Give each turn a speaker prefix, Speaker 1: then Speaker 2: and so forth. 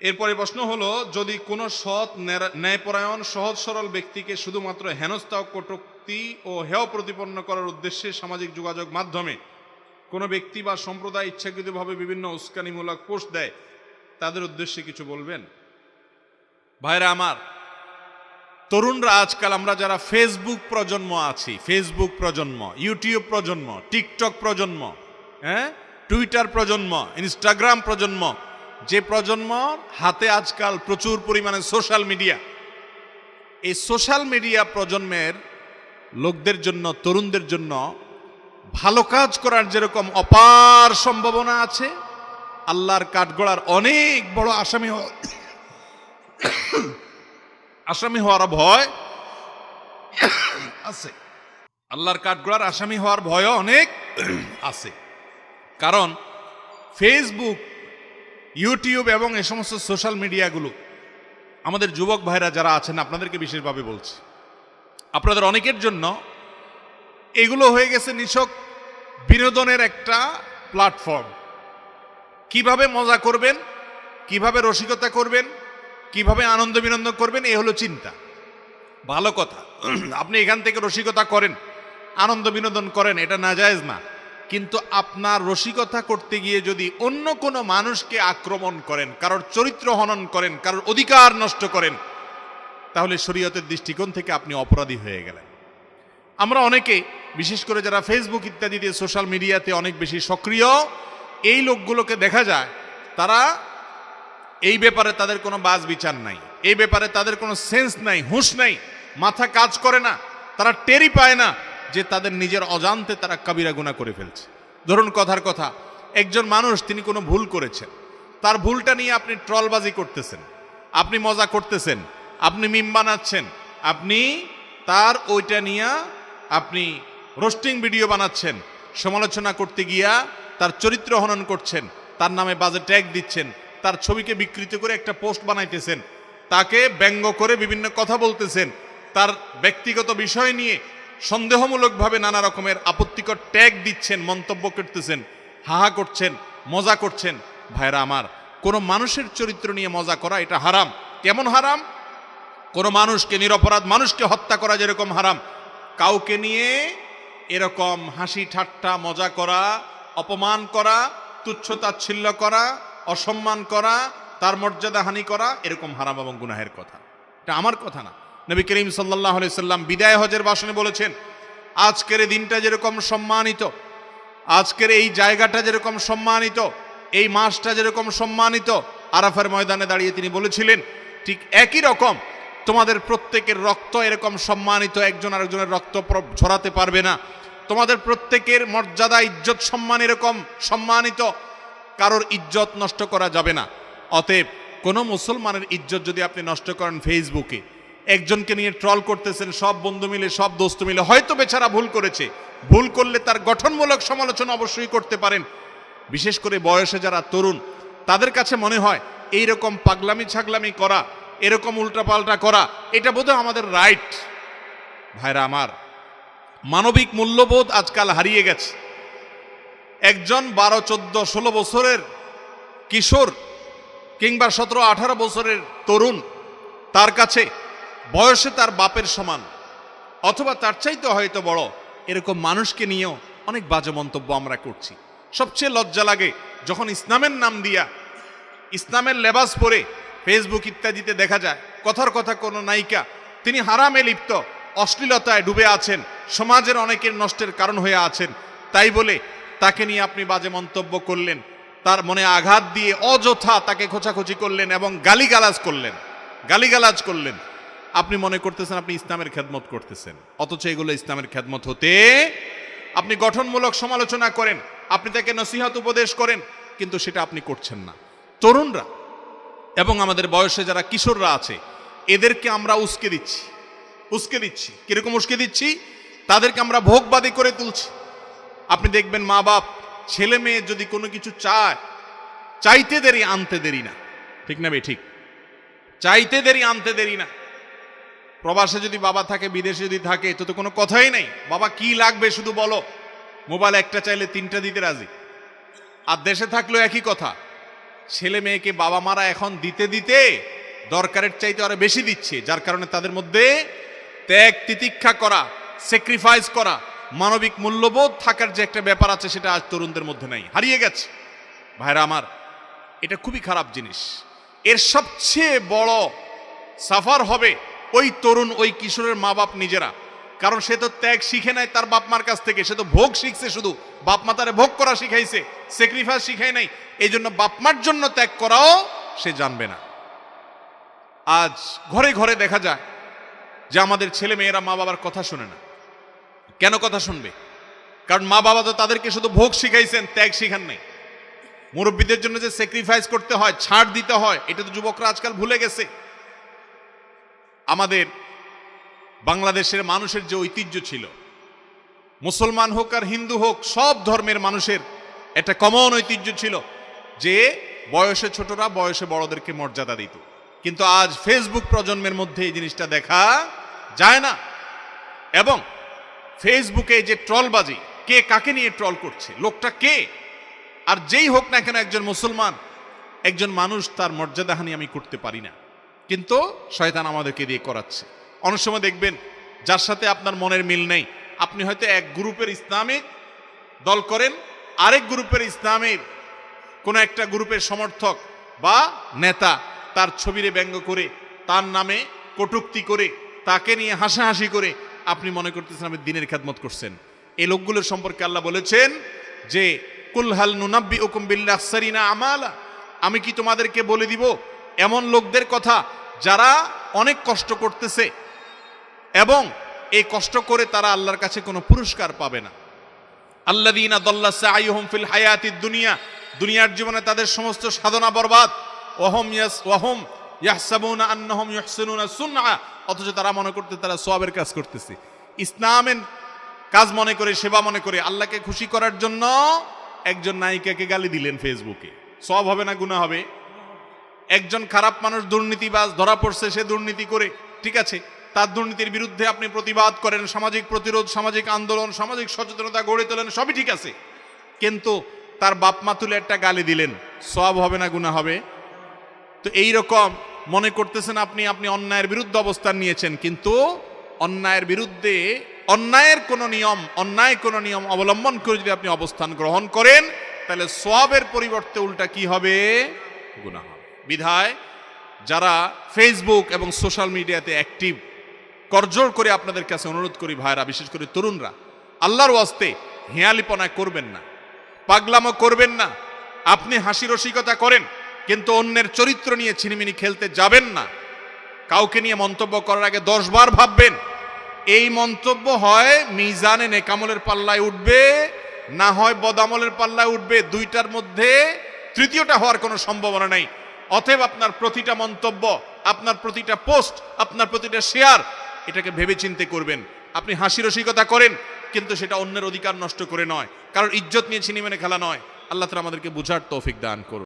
Speaker 1: এরপরে প্রশ্ন হলো, যদি কোনো সৎ ন্যায়পরায়ণ, সহজ, সরল ব্যক্তিকে শুধুমাত্র হেনস্থা কটুক্তি ও হেয় প্রতিপন্ন করার উদ্দেশ্যে সামাজিক যোগাযোগ মাধ্যমে কোনো ব্যক্তি বা সম্প্রদায় ইচ্ছাকৃতভাবে বিভিন্ন উস্কানিমূলক পোস্ট দেয়, তাদের উদ্দেশ্যে কিছু বলবেন? ভাইরা আমার, তরুণরা আজকাল, আমরা যারা ফেসবুক প্রজন্ম আছি ফেসবুক প্রজন্ম ইউটিউব প্রজন্ম টিকটক প্রজন্ম হ্যাঁ? টুইটার প্রজন্ম ইনস্টাগ্রাম প্রজন্ম যে প্রজন্ম হাতে আজকাল প্রচুর পরিমাণে সোশ্যাল মিডিয়া এই সোশ্যাল মিডিয়া প্রজন্মের লোকদের জন্য, তরুণদের জন্য ভালো কাজ করার যেরকম অপার সম্ভাবনা আছে, আল্লাহর কাঠগড়ার অনেক বড় আসামি আসামি হওয়ার ভয় আছে। আল্লাহর কাঠগড়ার আসামি হওয়ার ভয়ও অনেক আছে। কারণ ফেসবুক ইউটিউব এবং এ সমস্ত সোশ্যাল মিডিয়াগুলো আমাদের যুবক ভাইরা যারা আছেন, আপনাদেরকে বিশেষভাবে বলছি। আপনাদের অনেকের জন্য এগুলো হয়ে গেছে নিছক বিনোদনের একটা প্ল্যাটফর্ম। কীভাবে মজা করবেন, কীভাবে রসিকতা করবেন, কীভাবে আনন্দ বিনন্দ করবেন, এ হলো চিন্তা। ভালো কথা, আপনি এখান থেকে রসিকতা করেন, আনন্দ বিনোদন করেন, এটা না জায়েজ না। কিন্তু আপনার রসিকতা করতে গিয়ে যদি অন্য কোনো মানুষকে আক্রমণ করেন, কারোর চরিত্র হনন করেন, কারোর অধিকার নষ্ট করেন, তাহলে শরীয়তের দৃষ্টিকোণ থেকে আপনি অপরাধী হয়ে গেলেন। আমরা অনেকে, বিশেষ করে যারা ফেসবুক ইত্যাদিতে সোশ্যাল মিডিয়াতে অনেক বেশি সক্রিয়, এই লোকগুলোকে দেখা যায়, তারা এই ব্যাপারে তাদের কোনো বাজ বিচার নাই, এই ব্যাপারে তাদের কোনো সেন্স নাই, হুঁশ নাই, মাথা কাজ করে না, তারা টেরি পায় না যে তাদের নিজের অজান্তে তারা কাবিরা গুণা করে ফেলছে। ধরুন কথার কথা, একজন মানুষ তিনি কোনো ভুল করেছেন, তার ভুলটা নিয়ে আপনি ট্রলবাজি করতেছেন, আপনি মজা করতেছেন, আপনি মিম বানাচ্ছেন, আপনি তার ওইটা নিয়ে আপনি রোস্টিং ভিডিও বানাচ্ছেন, সমালোচনা করতে গিয়া তার চরিত্র হনন করছেন, তার নামে বাজে ট্যাগ দিচ্ছেন, তার ছবিকে বিকৃত করে একটা পোস্ট বানাইতেছেন, তাকে ব্যঙ্গ করে বিভিন্ন কথা বলতেছেন, তার ব্যক্তিগত বিষয় নিয়ে সন্দেহমূলকভাবে নানা রকমের আপত্তিকর ট্যাগ দিচ্ছেন, মন্তব্য করতেছেন, হাহা করছেন, মজা করছেন। ভাইরা আমার, কোনো মানুষের চরিত্র নিয়ে মজা করা এটা হারাম। কেমন হারাম? কোনো মানুষকে, নিরপরাধ মানুষকে হত্যা করা যেরকম হারাম। কাউকে নিয়ে এরকম হাসি ঠাট্টা, মজা করা, অপমান করা, তুচ্ছ তাচ্ছিল্য করা, অসম্মান করা, তার মর্যাদা হানি করা, এরকম হারাম এবং গুনাহের কথা। এটা আমার কথা না। নবী করিম সাল্লাহ সাল্লাম বিদায় হজের ভাষণে বলেছেন, আজকের দিনটা যেরকম সম্মানিত, আজকের এই জায়গাটা যেরকম সম্মানিত, এই মাসটা যেরকম সম্মানিত, আরাফার ময়দানে দাঁড়িয়ে তিনি বলেছিলেন, ঠিক একই রকম তোমাদের প্রত্যেকের রক্ত এরকম সম্মানিত, একজন আরেকজনের রক্ত ঝরাতে পারবে না। তোমাদের প্রত্যেকের মর্যাদা, ইজ্জত, সম্মান এরকম সম্মানিত, কারোর ইজ্জত নষ্ট করা যাবে না। অতএব কোনো মুসলমানের ইজ্জত যদি আপনি নষ্ট করেন ফেসবুকে একজনকে নিয়ে ট্রল করতেছেন, সব বন্ধু মিলে, সব দোস্ত মিলে। হয়তো বেচারা ভুল করেছে। ভুল করলে তার গঠনমূলক সমালোচনা অবশ্যই করতে পারেন। বিশেষ করে বয়সে যারা তরুণ, তাদের কাছে মনে হয় এই রকম পাগলামি ছাগলামি করা, এরকম উল্টাপাল্টা করা, এটা বোধহয় আমাদের রাইট ভাইরা আমার, মানবিক মূল্যবোধ আজকাল হারিয়ে গেছে। একজন বারো, চোদ্দ, ষোলো বছরের কিশোর কিংবা সতেরো, আঠারো বছরের তরুণ, তার কাছে বয়সে তার বাপের সমান, অথবা তার চাইতে হয়তো বড়, এরকম মানুষকে নিয়েও অনেক বাজে মন্তব্য আমরা করছি। সবচেয়ে লজ্জা লাগে যখন ইসলামের নাম দিয়া, ইসলামের লেবাস পরে ফেসবুক ইত্যাদিতে দেখা যায়, কথার কথা কোনো নায়িকা, তিনি হারামে লিপ্ত, অশ্লীলতায় ডুবে আছেন, সমাজের অনেকের নষ্টের কারণ হয়ে আছেন, তাই বলে তাকে নিয়ে আপনি বাজে মন্তব্য করলেন, তার মনে আঘাত দিয়ে অযথা তাকে খোঁচাখুচি করলেন এবং গালিগালাজ করলেন গালিগালাজ করলেন। আপনি মনে করতেছেন আপনি ইসলামের খেদমত করতেছেন, অথচ এগুলো ইসলামের খেদমত হতে আপনি গঠনমূলক সমালোচনা করেন, আপনি তাকে নসিহত উপদেশ করেন, কিন্তু সেটা আপনি করছেন না। তরুণরা এবং আমাদের বয়সে যারা কিশোররা আছে, এদেরকে আমরা উস্কে দিচ্ছি উস্কে দিচ্ছি। কীরকম উস্কে দিচ্ছি? তাদেরকে আমরা ভোগবাদী করে তুলছি। আপনি দেখবেন মা বাপ, ছেলে মেয়ে যদি কোনো কিছু চায়, চাইতে দেরি আনতে দেরি না। ঠিক না বে, ঠিক। চাইতে দেরি আনতে দেরি না। প্রবাসে যদি বাবা থাকে, বিদেশে যদি থাকে তো তো কোনো কথাই নেই। বাবা, কি লাগবে শুধু বলো? মোবাইল একটা চাইলে তিনটা দিতে রাজি। আর দেশে থাকলেও একই কথা। ছেলে মেয়েকে বাবা মারা এখন দিতে দিতে দরকারের চাইতে আরও বেশি দিচ্ছে, যার কারণে তাদের মধ্যে ত্যাগ, তিতিক্ষা করা স্যাক্রিফাইস করা, মানবিক মূল্যবোধ থাকার যে একটা ব্যাপার আছে, সেটা আজ তরুণদের মধ্যে নাই। হারিয়ে গেছে। ভাইরা আমার, এটা খুবই খারাপ জিনিস। এর সবচেয়ে বড় সাফার হবে ওই তরুণ, ওই কিশোরের মা বাপ নিজেরা। কারণ সে তো ত্যাগ শিখে নাই তার বাপ মার কাছ থেকে। সে তো ভোগ শিখছে শুধু। বাপ মা তারে ভোগ করা শিখাইছে স্যাক্রিফাইস শিখাই নাই। এই জন্য বাপ মার জন্য ত্যাগ করাও সে জানবে না। আজ ঘরে ঘরে দেখা যায় যে আমাদের ছেলে মেয়েরা মা বাবার কথা শুনে না। কেন কথা শুনবে? কারণ মা বাবা তো তাদেরকে শুধু ভোগ শিখাইছেন, ত্যাগ শিখান নাই। মুরব্বীদের জন্য যে স্যাক্রিফাইস করতে হয়, ছাড় দিতে হয়, এটা তো যুবকরা আজকাল ভুলে গেছে। আমাদের বাংলাদেশের মানুষের যে ঐতিহ্য ছিল, মুসলমান হোক আর হিন্দু হোক, সব ধর্মের মানুষের একটা কমন ঐতিহ্য ছিল যে বয়সে ছোটরা, বয়সে বড়দেরকে মর্যাদা দিত। কিন্তু আজ ফেসবুক প্রজন্মের মধ্যে এই জিনিসটা দেখা যায় না। এবং ফেসবুকে যে ট্রলবাজি, কে কাকে নিয়ে ট্রল করছে, লোকটা কে? আর যেই হোক না কেন একজন মুসলমান, একজন মানুষ তার মর্যাদাহানি আমি করতে পারি না। কিন্তু শয়তান আমাদেরকে দিয়ে করাচ্ছে। অনেক সময় দেখবেন, যার সাথে আপনার মনের মিল নেই, আপনি হয়তো এক গ্রুপের ইসলামিক দল করেন, আরেক গ্রুপের ইসলামের কোনো একটা গ্রুপের সমর্থক বা নেতা তার ছবিরে ব্যঙ্গ করে, তার নামে কটুক্তি করে, তাকে নিয়ে হাসাহাসি করে আপনি মনে করতেছেন আপনি দিনের খেদমত করছেন। এই লোকগুলোর সম্পর্কে আল্লাহ বলেছেন যে কুলহাল নুনাব্বি ওকুম বিল্লাহ সারিনা আমালা? আমি কি তোমাদেরকে বলে দিব, এমন লোকদের কথা যারা অনেক কষ্ট করতেছে এবং এই কষ্ট করে তারা আল্লাহর কাছে কোনো পুরস্কার পাবে না। আল্লাদিনা দল্লা সাইহুম ফিল হায়াতিদ দুনিয়া, দুনিয়ার জীবনে তাদের সমস্ত সাধনা বরবাদ। ওহম ইয়াস, ওহম ইয়াহসাবুনা আন্নাহুম ইহসিনুনা সুনআ, অথচ তারা মনে করতে, তারা সওয়াবের কাজ করতেছে। ইসলামের কাজ মনে করে, সেবা মনে করে আল্লাহকে খুশি করার জন্য একজন নায়িকাকে গালি দিলেন ফেসবুকে। সব হবে না, গুনাহ হবে? একজন খারাপ মানুষ দুর্নীতিবাজ ধরা পড়ছে, সে দুর্নীতি করে, ঠিক আছে? তার দুর্নীতির বিরুদ্ধে আপনি প্রতিবাদ করেন, সামাজিক প্রতিরোধ, সামাজিক আন্দোলন, সামাজিক সচেতনতা গড়ে তোলেন, সবই ঠিক আছে। কিন্তু তার বাপ মা তুলে একটা গালি দিলেন সব হবে না গুণা হবে? তো এই রকম মনে করতেছেন আপনি আপনি অন্যায়ের বিরুদ্ধে অবস্থান নিয়েছেন, কিন্তু অন্যায়ের বিরুদ্ধে অন্যায়ের কোনো নিয়ম, অন্যায় কোনো নিয়ম অবলম্বন করে যদি আপনি অবস্থান গ্রহণ করেন, তাহলে সবের পরিবর্তে উল্টা কি হবে? গুণা হবে। বিধায় যারা ফেসবুক এবং সোশ্যাল মিডিয়াতে অ্যাক্টিভ করজোর করে আপনাদের কাছে অনুরোধ করি ভাইরা বিশেষ করে তরুণরা, আল্লাহর ওয়াস্তে হেয়ালিপনা করবেন না, পাগলামো করবেন না, আপনি হাসি রসিকতা করেন, কিন্তু অন্যের চরিত্র নিয়ে ছিনিমিনি খেলতে যাবেন না, কাউকে নিয়ে মন্তব্য করার আগে দশ বার ভাববেন, এই মন্তব্য হয় মিজানে নেকামলের পাল্লায় উঠবে, না হয় বদামলের পাল্লায় উঠবে, দুইটার মধ্যে তৃতীয়টা হওয়ার কোনো সম্ভাবনা নেই। অতএব আপনার প্রতিটা মন্তব্য, আপনার প্রতিটা পোস্ট, আপনার প্রতিটা শেয়ার, এটাকে ভেবে চিনতে করবেন। আপনি হাসি রসিকতা করেন, কিন্তু সেটা অন্যের অধিকার নষ্ট করে নয়। কারণ ইজ্জত নিয়ে ছিনিমেনে খেলা নয়। আল্লাহ তালা আমাদেরকে বুঝার তৌফিক দান করুন।